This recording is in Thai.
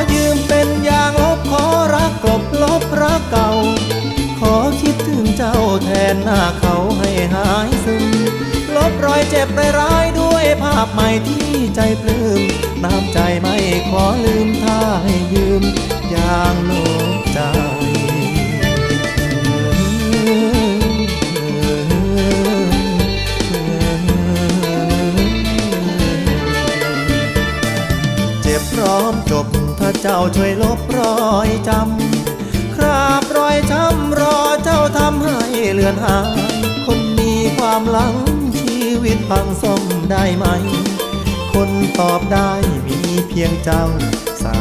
ขอยืมเป็นอย่างลบขอรักกลบลบรักเก่า ขอคิดถึงเจ้าแทนหน้าเขาให้หายซึม ลบรอยเจ็บไร้ายด้วยภาพใหม่ที่ใจปลื้มน้ำใจไม่ขอลืมถ้าให้ยืมอย่างลบจาก บพร้อมจบถ้าเจ้าช่วยลบรอยจำคราบรอยช้ำรอเจ้าทำให้เลือนหายคนมีความหลังชีวิตพังซ่อมได้ไหม คนตอบได้มีเพียงเจ้าสา